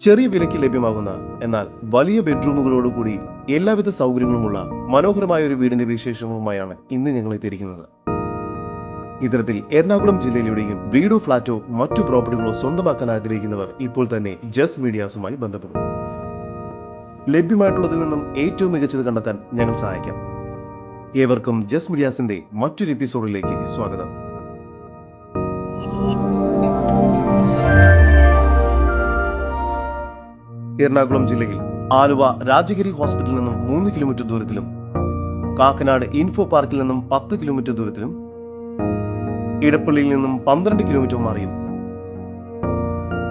ചെറിയ വിലയ്ക്ക് ലഭ്യമാകുന്ന എന്നാൽ വലിയ ബെഡ്റൂമുകളോടുകൂടി എല്ലാവിധ സൗകര്യങ്ങളുമുള്ള മനോഹരമായ ഒരു വീടിന്റെ വിശേഷവുമായാണ് ഇന്ന് ഞങ്ങൾ എത്തിയിരിക്കുന്നത് ഇത്തരത്തിൽ എറണാകുളം ജില്ലയിലൂടെയും വീടോ ഫ്ളാറ്റോ മറ്റു പ്രോപ്പർട്ടികളോ സ്വന്തമാക്കാൻ ആഗ്രഹിക്കുന്നവർ ഇപ്പോൾ തന്നെ ജസ് മീഡിയാസുമായി ബന്ധപ്പെടും. ലഭ്യമായിട്ടുള്ളതിൽ നിന്നും ഏറ്റവും മികച്ചത് കണ്ടെത്താൻ ഞങ്ങൾ സഹായിക്കാം. ഏവർക്കും ജസ് മീഡിയാസിന്റെ മറ്റൊരു എപ്പിസോഡിലേക്ക് സ്വാഗതം. എറണാകുളം ജില്ലയിൽ ആലുവ രാജഗിരി ഹോസ്പിറ്റലിൽ നിന്നും മൂന്ന് കിലോമീറ്റർ ദൂരത്തിലും കാക്കനാട് ഇൻഫോ പാർക്കിൽ നിന്നും പത്ത് കിലോമീറ്റർ ദൂരത്തിലും ഇടപ്പള്ളിയിൽ നിന്നും പന്ത്രണ്ട് കിലോമീറ്റർ മാറിയും.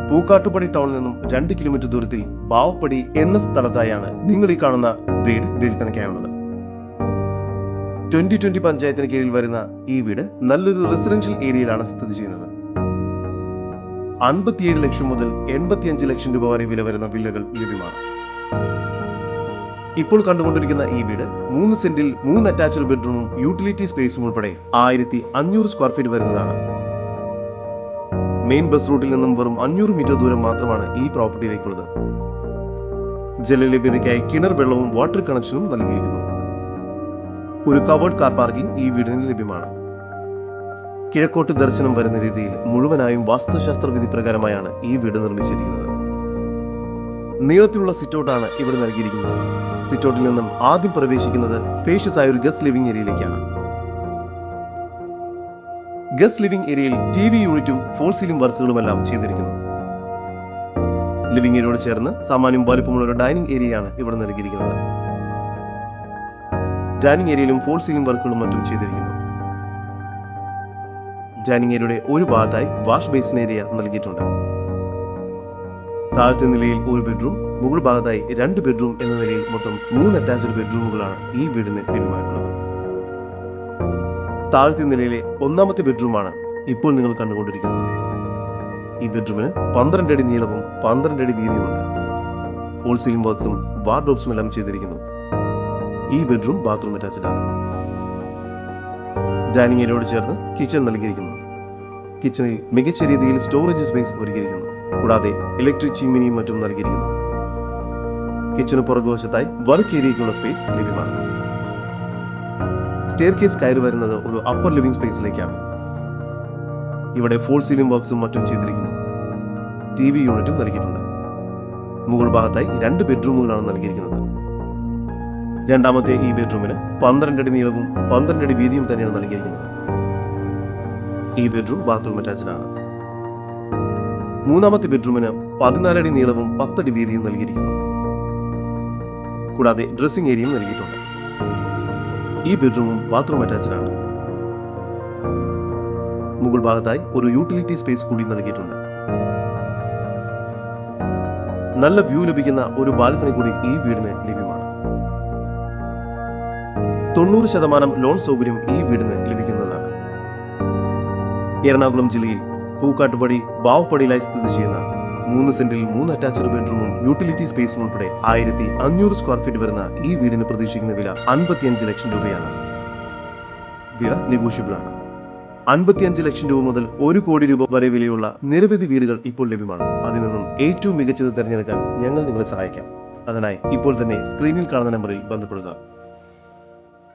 പൂക്കാട്ടുപടി ടൗണിൽ നിന്നും രണ്ട് കിലോമീറ്റർ ദൂരത്തിൽ ബാവപ്പടി എന്ന സ്ഥലത്തായാണ് നിങ്ങൾ ഈ കാണുന്ന വീട് വിൽപ്പനയ്ക്കായുള്ളത്. ട്വന്റി ട്വന്റി പഞ്ചായത്തിന് കീഴിൽ വരുന്ന ഈ വീട് നല്ലൊരു റെസിഡൻഷ്യൽ ഏരിയയിലാണ് സ്ഥിതി ചെയ്യുന്നത്. അൻപത്തിയേഴ് ലക്ഷം മുതൽ എൺപത്തിയഞ്ച് ലക്ഷം രൂപ വരെ വില വരുന്ന വില്ലകൾ ലഭ്യമാണ്. ഇപ്പോൾ കണ്ടുകൊണ്ടിരിക്കുന്ന ഈ വീട് മൂന്ന് സെന്റിൽ മൂന്ന് അറ്റാച്ച്ഡ് ബെഡ്റൂമും യൂട്ടിലിറ്റി സ്പേസും ഉൾപ്പെടെ ആയിരത്തി അഞ്ഞൂറ് സ്ക്വയർ ഫീറ്റ് വരുന്നതാണ്. മെയിൻ ബസ് റൂട്ടിൽ നിന്നും വെറും അഞ്ഞൂറ് മീറ്റർ ദൂരം മാത്രമാണ് ഈ പ്രോപ്പർട്ടിയിലേക്കുള്ളത്. ജലലഭ്യതയ്ക്കായി കിണർ വെള്ളവും വാട്ടർ കണക്ഷനും നൽകിയിരിക്കുന്നു. ഒരു കവേർഡ് കാർ പാർക്കിംഗ് ഈ വീടിന് ലഭ്യമാണ്. കിഴക്കോട്ട് ദർശനം വരുന്ന രീതിയിൽ മുഴുവനായും വാസ്തുശാസ്ത്ര വിധി പ്രകാരമായാണ് ഈ വീട് നിർമ്മിച്ചിരിക്കുന്നത്. നീളത്തിലുള്ള സിറ്റൗട്ടാണ് ഇവിടെ നൽകിയിരിക്കുന്നത്. സിറ്റൗട്ടിൽ നിന്നും ആദ്യം പ്രവേശിക്കുന്നത് സ്പേഷ്യസ് ആയ ഒരു ഗസ്റ്റ് ലിവിംഗ് ഏരിയയിലേക്കാണ് ഗസ്റ്റ് ലിവിംഗ് ഏരിയയിൽ ടി വി യൂണിറ്റും ഫോൾ സീലിംഗ് വർക്കുകളുമെല്ലാം ചെയ്തിരിക്കുന്നു. ലിവിംഗ് ഏരിയയോട് ചേർന്ന് സാമാന്യം വലുപ്പമുള്ള ഒരു ഡൈനിങ് ഏരിയയാണ് ഇവിടെ നൽകിയിരിക്കുന്നത്. ഡൈനിങ് ഏരിയയിലും ഫോൾ സീലിംഗ് വർക്കുകളും മറ്റും ചെയ്തിരിക്കുന്നു. ഡൈനിങ് ഏരിയയുടെ ഒരു ഭാഗത്തായി വാഷ് ബേസിൻ ഏരിയ നൽകിയിട്ടുണ്ട്. താഴത്തെ നിലയിൽ ഒരു ബെഡ്റൂം മുകൾ ഭാഗത്തായി രണ്ട് ബെഡ്റൂം എന്ന നിലയിൽ മൊത്തം മൂന്ന് അറ്റാച്ച്ഡ് ബെഡ്റൂമുകളാണ് ഈ വീടിന് ലഭ്യമായിട്ടുള്ളത് താഴത്തെ നിലയിലെ ഒന്നാമത്തെ ബെഡ്റൂമാണ് ഇപ്പോൾ നിങ്ങൾ കണ്ടുകൊണ്ടിരിക്കുന്നത്. ഈ ബെഡ്റൂമിന് പന്ത്രണ്ട് അടി നീളവും പന്ത്രണ്ട് അടി വീതിയുമുണ്ട്. ഹോൾ സീലിംഗ് വർക്ക്സും വാർഡ്രോബ്സും എല്ലാം ചെയ്തിരിക്കുന്നു. ഈ ബെഡ്റൂം ബാത്റൂം അറ്റാച്ച്ഡ് ആണ്. ഡൈനിങ് ഏരിയയോട് ചേർന്ന് കിച്ചൺ നൽകിയിരിക്കുന്നത് കിച്ചണിൽ മികച്ച രീതിയിൽ സ്റ്റോറേജ് സ്പേസ് ഒരുക്കിയിരിക്കുന്നു. കൂടാതെ ഇലക്ട്രിക് ചിമ്മിനിയും മറ്റും നൽകിയിരിക്കുന്നു. കിച്ചന് പുറകുവശത്തായി വർക്ക് ഏരിയയ്ക്കുള്ള സ്പേസ് ലഭ്യമാണ്. സ്റ്റെയർ കേസ് കയറി വരുന്നത് ഒരു അപ്പർ ലിവിംഗ് സ്പേസിലേക്കാണ് ഇവിടെ ഫോൾ സീലിംഗ് ബോക്സും മറ്റും ചെയ്തിരിക്കുന്നു. ടി വി യൂണിറ്റും നൽകിയിട്ടുണ്ട്. മുകൾ ഭാഗത്തായി രണ്ട് ബെഡ്റൂമുകളാണ് നൽകിയിരിക്കുന്നത്. രണ്ടാമത്തെ ഈ ബെഡ്റൂമിന് പന്ത്രണ്ട് അടി നീളവും പന്ത്രണ്ട് അടി വീതിയും തന്നെയാണ് നൽകിയിരിക്കുന്നത്. ഈ ബെഡ്റൂം ബാത്റൂം അറ്റാച്ച്ഡ് ആണ് മൂന്നാമത്തെ ബെഡ്റൂമിന് പതിനാലടി നീളവും പത്തടി വീതിയും നൽകിയിരിക്കുന്നു. കൂടാതെ ഡ്രസ്സിംഗ് ഏരിയയും നൽകിയിട്ടുണ്ട്. ഈ ബെഡ്റൂമും ബാത്റൂം ആണ് മുകൾ ഭാഗത്തായി ഒരു യൂട്ടിലിറ്റി സ്പേസ് കൂടി നൽകിയിട്ടുണ്ട്. നല്ല വ്യൂ ലഭിക്കുന്ന ഒരു ബാൽക്കണി കൂടി ഈ വീടിന് ലഭ്യമാണ് തൊണ്ണൂറ് ശതമാനം ലോൺ സൗകര്യം ഈ വീടിന് ലഭിക്കുന്നതാണ്. എറണാകുളം ജില്ലയിൽ പൂക്കാട്ടുപടി ബാവപ്പടിയിലായി സ്ഥിതി ചെയ്യുന്ന മൂന്ന് സെന്റിൽ മൂന്ന് അറ്റാച്ച്ഡ് ബെഡ്റൂമും യൂട്ടിലിറ്റി സ്പേസും ഉൾപ്പെടെ ആയിരത്തി അഞ്ഞൂറ് സ്ക്വയർ ഫീറ്റ് വരുന്ന ഈ വീടിന് പ്രതീക്ഷിക്കുന്ന വില അൻപത്തിയഞ്ച് ലക്ഷം രൂപയാണ്. വില നെഗോഷ്യബിൾ ആണ് അൻപത്തിയഞ്ച് ലക്ഷം രൂപ മുതൽ ഒരു കോടി രൂപ വരെ വിലയുള്ള നിരവധി വീടുകൾ ഇപ്പോൾ ലഭ്യമാണ്. അതിൽ നിന്നും ഏറ്റവും മികച്ചത് തിരഞ്ഞെടുക്കാൻ ഞങ്ങൾ നിങ്ങളെ സഹായിക്കാം. അതിനായി ഇപ്പോൾ തന്നെ സ്ക്രീനിൽ കാണുന്ന നമ്പറിൽ ബന്ധപ്പെടുക.